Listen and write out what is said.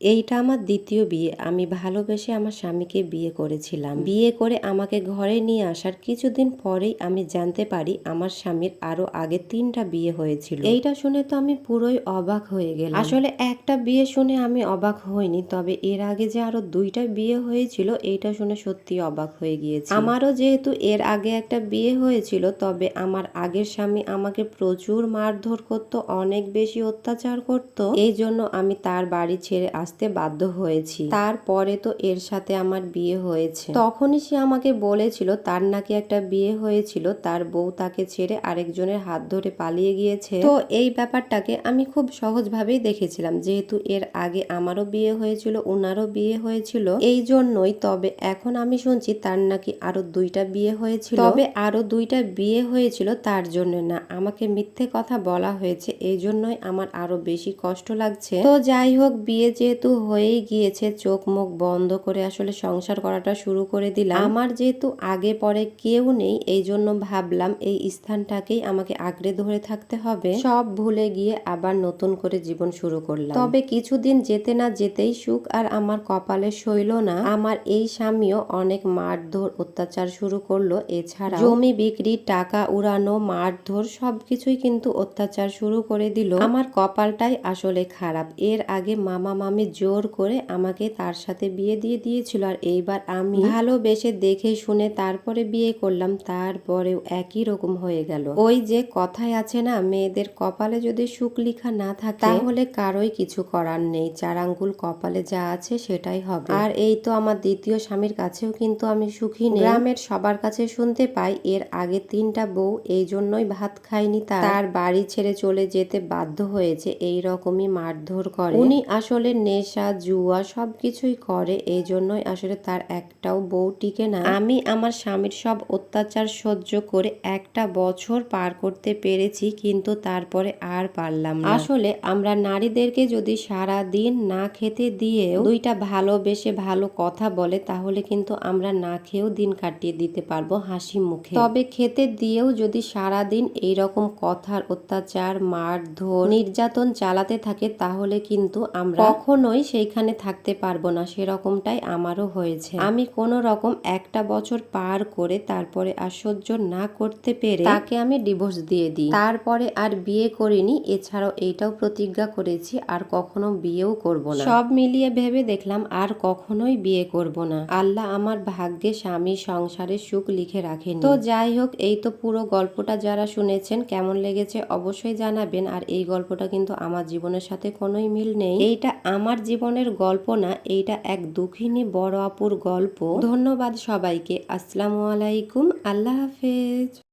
এইটা আমার দ্বিতীয় বিয়ে। আমি ভালোবেসে আমার স্বামীকে বিয়ে করেছিলাম। বিয়ে করে আমাকে ঘরে নিয়ে আসার কিছুদিন পরেই আমি জানতে পারি আমার স্বামীর আরও আগে তিনটা বিয়ে হয়েছিল। এইটা শুনে তো আমি পুরোই অবাক হয়ে গেলাম। আসলে একটা বিয়ে শুনে আমি অবাক হইনি, তবে এর আগে যে আরও দুইটা বিয়ে হয়েছিল, এইটা শুনে সত্যি অবাক হয়ে গিয়েছে। আমারও যেহেতু এর আগে একটা বিয়ে হয়েছিল, তবে আমার আগের স্বামী আমাকে প্রচুর মারধর করতো, অনেক বেশি অত্যাচার করত। এই জন্য আমি তার বাড়ি ছেড়ে আসতে বাধ্য হয়েছি। তারপরে তো এর সাথে আমার বিয়ে হয়েছে। তখনই সে আমাকে বলেছিল তার নাকি একটা বিয়ে হয়েছিল তার বউ তাকে ছেড়ে আরেকজনের হাত ধরে পালিয়ে গিয়েছে। তো এই ব্যাপারটাকে আমি খুব সহজভাবেই দেখেছিলাম যেহেতু এর আগে আমারও বিয়ে হয়েছিল ওনারও বিয়ে হয়েছিল। এই জন্যই তবে এখন আমি শুনছি তার নাকি আরও দুইটা বিয়ে হয়েছিল। তবে আরও দুইটা বিয়ে হয়েছিল তার জন্য না আমাকে মিথ্যে কথা বলা হয়েছে এই জন্যই আমার আরও বেশি কষ্ট লাগছে। তো যাই হোক বিয়ে যেহেতু হয়েই গিয়েছে, চোখ মুখ বন্ধ করে আসলে সংসার করাটা শুরু করে দিলাম। আমার যেহেতু আগে পরে কেউ নেই এই জন্য ভাবলাম এই স্থানটাকেই আমাকে আঁকড়ে ধরে থাকতে হবে। সব ভুলে গিয়ে আবার নতুন করে জীবন শুরু করলাম। তবে কিছুদিন যেতে না যেতেই সুখ আর আমার কপালে সইল না। আমার এই স্বামীও অনেক মারধর অত্যাচার শুরু করল। এছাড়া জমি বিক্রি, টাকা উড়ানো, মারধর সবকিছুই কিন্তু অত্যাচার শুরু করে দিল। আমার কপালটাই আসলে খারাপ। এর আগে মামা মামি জোর করে আমাকে তার সাথে বিয়ে দিয়ে দিয়েছিল। আর এইবার আমি ভালোবেসে দেখে শুনে তারপরে বিয়ে করলাম, তারপরেও একই রকম হয়ে গেল। ওই যে কথায় আছে না, মেয়েদের কপালে যদি সুখ লিখা না থাকে, তাহলে কারোই কিছু করার নেই। চার আঙ্গুল কপালে যা আছে সেটাই হবে। আর এই তো আমার দ্বিতীয় স্বামীর কাছেও কিন্তু আমি সুখী নেই। গ্রামের সবার কাছে শুনতে পাই, এর আগে তিনটা বউ এই জন্যই ভাত খায়নি তার। বাড়ি ছেড়ে চলে যেতে বাধ্য হয়েছে, এই রকমই মারধর করে। উনি আসলে নেশা, জুয়া সব কিছুই করে এই জন্যই আসলে তার একটাও বউ টিকে না। আমি আমার স্বামীর সব অত্যাচার সহ্য করে একটা বছর পার করতে পেরেছি, কিন্তু তারপরে আর পারলাম না। আসলে আমরা নারীদেরকে যদি সারা দিন না খেতে দিয়েও দুইটা ভালোবেসে ভালো কথা বলে, তাহলে কিন্তু আমরা না খেয়েও দিন কাটিয়ে দিতে পারব হাসি মুখে। তবে খেতে দিয়েও যদি সারা দিন এইরকম কথার অত্যাচার, মারধর, নির্যাতন চালাতে থাকে, তাহলে কিন্তু আমরা কখনোই সেইখানে থাকতে পারব না, সেরকমটাই আমারও হয়েছে। আমি কোনো রকম একটা বছর পার করে তারপরে আর সহ্য না করতে পেরে তাকে আমি ডিভোর্স দিয়ে দিই। তারপরে আর বিয়ে করিনি, এছাড়াও এইটাও প্রতিজ্ঞা করেছি, আর কখনো বিয়েও করব না। সব মিলিয়ে ভেবে দেখলাম আর কখনোই বিয়ে করব না। আল্লাহ আমার ভাগ্যে স্বামী সংসারের সুখ লিখে রাখেন। তো যাই হোক, এই তো পুরো গল্পটা যারা শুনেছেন, কেমন লেগেছে অবশ্যই জানাবেন, আর এই গল্পটা কিন্তু আমার জীবনের সাথে কোনোই মিল নেই। এইটা আমার জীবনের গল্প না, এইটা এক দুঃখিনী বড় আপুর গল্প। ধন্যবাদ সবাইকে। আসসালামু আলাইকুম। আল্লাহ হাফেজ।